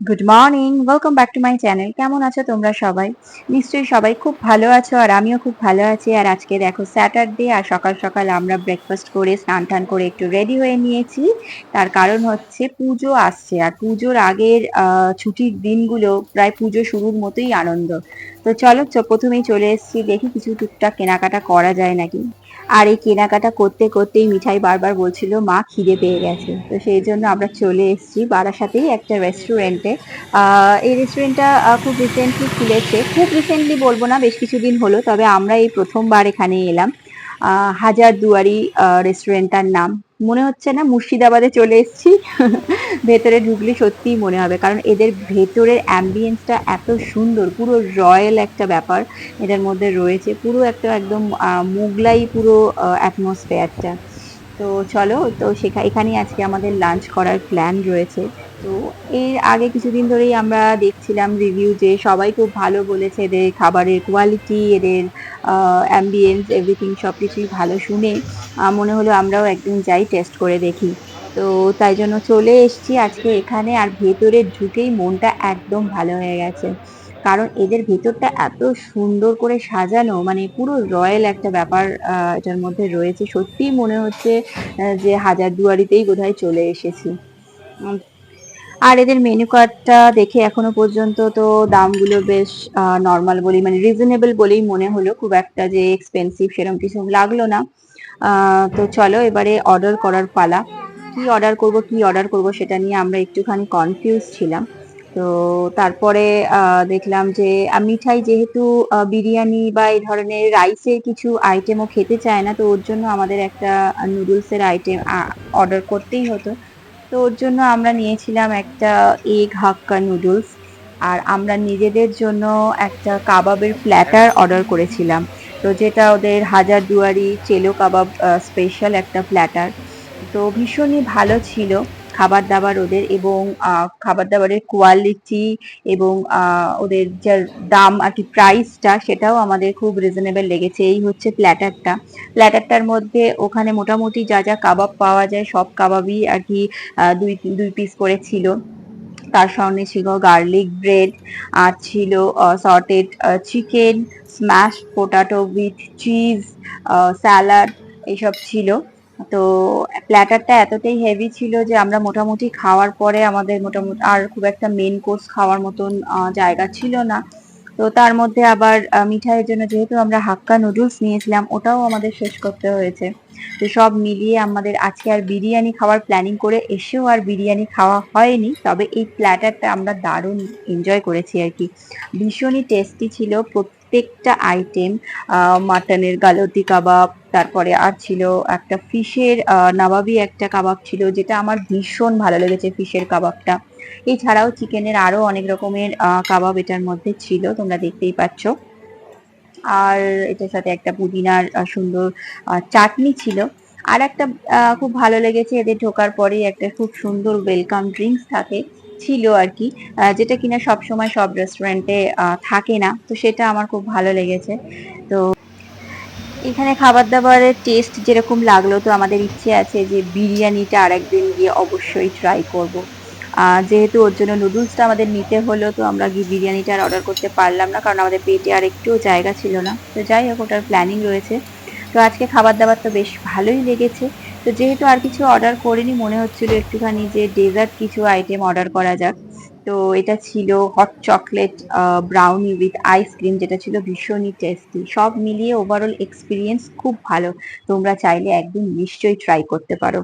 Good morning welcome back to my channel কেমন আছো তোমরা সবাই? নিশ্চয়ই সবাই খুব ভালো আছো আর আমিও খুব ভালো আছি। আর আজকে দেখো স্যাটারডে আর সকাল সকাল আমরা ব্রেকফাস্ট করে, স্নান টান করে একটু রেডি হয়ে নিয়েছি। তার কারণ হচ্ছে পুজো আসছে আর পুজোর আগের ছুটির দিনগুলো প্রায় পুজো শুরুর মতোই আনন্দ। তো চলো প্রথমেই চলে এসেছি। দেখি কিছু টুকটাক কেনাকাটা করা যায় নাকি। আর এই কেনাকাটা করতে করতেই মিঠাই বারবার বলছিল, মা, খিদে পেয়ে গেছে। তো সেই জন্য আমরা চলে এসেছি বারাসাতেই একটা রেস্টুরেন্টে এই রেস্টুরেন্টটা খুব রিসেন্টলি খুলেছে। খুব রিসেন্টলি বলব না, বেশ কিছুদিন হলো, তবে আমরা এই প্রথমবার এখানে এলাম। হাজার দুয়ারি রেস্টুরেন্টটার নাম। মনে হচ্ছে না মুর্শিদাবাদে চলে এসেছি। ভেতরে ঢুকলে সত্যিই মনে হবে, কারণ এদের ভেতরের অ্যাম্বিয়েন্সটা এত সুন্দর, পুরো রয়্যাল একটা ব্যাপার এদের মধ্যে রয়েছে, পুরো একটা একদম মোগলাই মুগলাই পুরো অ্যাটমসফেয়ারটা তো চলো, তো সেখা, এখানেই আজকে আমাদের লাঞ্চ করার প্ল্যান রয়েছে। তো এর আগে কিছুদিন ধরেই আমরা দেখছিলাম রিভিউ যে সবাই খুব ভালো বলেছে এদের খাবারের কোয়ালিটি এদের অ্যাম্বিয়েন্স এভরিথিং সব কিছুই ভালো শুনে। মনে হলো আমরাও একদিন যাই টেস্ট করে দেখি। তো তাই জন্য চলে এসেছি আজকে এখানে। আর ভেতরে ঢুকেই মনটা একদম ভালো হয়ে গেছে। কারণ এদের ভেতরটা এত সুন্দর করে সাজানো মানে পুরো রয়্যাল একটা ব্যাপার এটার মধ্যে রয়েছে। সত্যিই মনে হচ্ছে যে হাজারদুয়ারিতেই বোধহয় চলে এসেছি। আর এদের মেনু কার্ডটা দেখে এখনও পর্যন্ত তো দামগুলো বেশ নর্মাল বলেই মানে রিজনেবল বলেই মনে হলো। খুব একটা যে এক্সপেন্সিভ সেরকম কিছু লাগল না। তো চলো এবারে অর্ডার করার পালা। কি অর্ডার করব, কি অর্ডার করব সেটা নিয়ে আমরা একটুখানি কনফিউজ ছিলাম। তো তারপরে দেখলাম যে মিঠাই যেহেতু বিরিয়ানি বা এই ধরনের রাইসের কিছু আইটেমও খেতে চায় না, তো ওর জন্য আমাদের একটা নুডলসের আইটেম অর্ডার করতেই হতো। তো ওর জন্য আমরা নিয়েছিলাম একটা এগ হাক্কা নুডলস আর আমরা নিজেদের জন্য একটা কাবাবের প্ল্যাটার অর্ডার করেছিলাম। তো যেটা ওদের হাজারদুয়ারি চেলো কাবাব স্পেশাল একটা প্ল্যাটার তো ভীষণই ভালো ছিল। খাবার দাবার ওদের এবং খাবার দাবারের কোয়ালিটি এবং ওদের যে দাম আর কি প্রাইসটা সেটাও আমাদের খুব রিজনেবল লেগেছে। এই হচ্ছে প্ল্যাটারটা প্ল্যাটারটার মধ্যে ওখানে মোটামুটি যা যা কাবাব পাওয়া যায় সব কাবাবই আর কি দুই দুই পিস করে ছিল। তার সঙ্গে ছিল গার্লিক ব্রেড আর ছিল sorted chicken smash potato with cheese salad এইসব ছিল। তো প্ল্যাটারটা এতটাই হেভি ছিল যে আমরা মোটামুটি খাওয়ার পরে আমাদের মোটামুটি আর খুব একটা মেন কোর্স খাওয়ার মতন জায়গা ছিল না। তো তার মধ্যে আবার মিঠাইয়ের জন্য যেহেতু আমরা হাক্কা নুডলস নিয়েছিলাম, ওটাও আমাদের শেষ করতে হয়েছে। তো সব মিলিয়ে আমাদের আজকে আর বিরিয়ানি খাওয়ার প্ল্যানিং করে এসেও আর বিরিয়ানি খাওয়া হয়নি, তবে এই প্ল্যাটারটা আমরা দারুণ এনজয় করেছি আর কি। ভীষণই টেস্টি ছিল প্রত্যেকটা আইটেম মাটনের গালতি কাবাব তারপরে আর ছিল একটা ফিশের নাবাবি একটা কাবাব ছিল, যেটা আমার ভীষণ ভালো লেগেছে ফিশের কাবাবটা। এছাড়াও চিকেনের আরও অনেক রকমের কাবাব এটার মধ্যে ছিল, তোমরা দেখতেই পাচ্ছ। আর এটার সাথে একটা পুদিনার সুন্দর চাটনি ছিল। আর একটা খুব ভালো লেগেছে, এদের ঢোকার পরেই একটা খুব সুন্দর ওয়েলকাম ড্রিঙ্কস থাকে, ছিল আর কি যেটা কিনা সব সময় সব রেস্টুরেন্টে থাকে না, তো সেটা আমার খুব ভালো লেগেছে। তো এখানে খাবার দাবারের টেস্ট যেরকম লাগল, তো আমাদের ইচ্ছে আছে যে বিরিয়ানিটা আরেকদিন গিয়ে অবশ্যই ট্রাই করব। যেহেতু ওর জন্য নুডলসটা আমাদের নিতে হলো, তো আমরা গিয়ে বিরিয়ানিটা আর অর্ডার করতে পারলাম না, কারণ আমাদের পেটে আর একটুও জায়গা ছিল না। তো যাই হোক, ওটার প্ল্যানিং রয়েছে। তো আজকে খাবার দাবার তো বেশ ভালোই লেগেছে। তো যেহেতু আর কিছু অর্ডার করিনি, মনে হচ্ছিল একটুখানি যে ডেজার্ট কিছু আইটেম অর্ডার করা যাক। তো এটা ছিল hot chocolate brownie with ice cream যেটা ছিল ভীষণই টেস্টি সব মিলিয়ে ওভারঅল এক্সপিরিয়েন্স খুব ভালো। তোমরা চাইলে একদিন নিশ্চয়ই ট্রাই করতে পারো।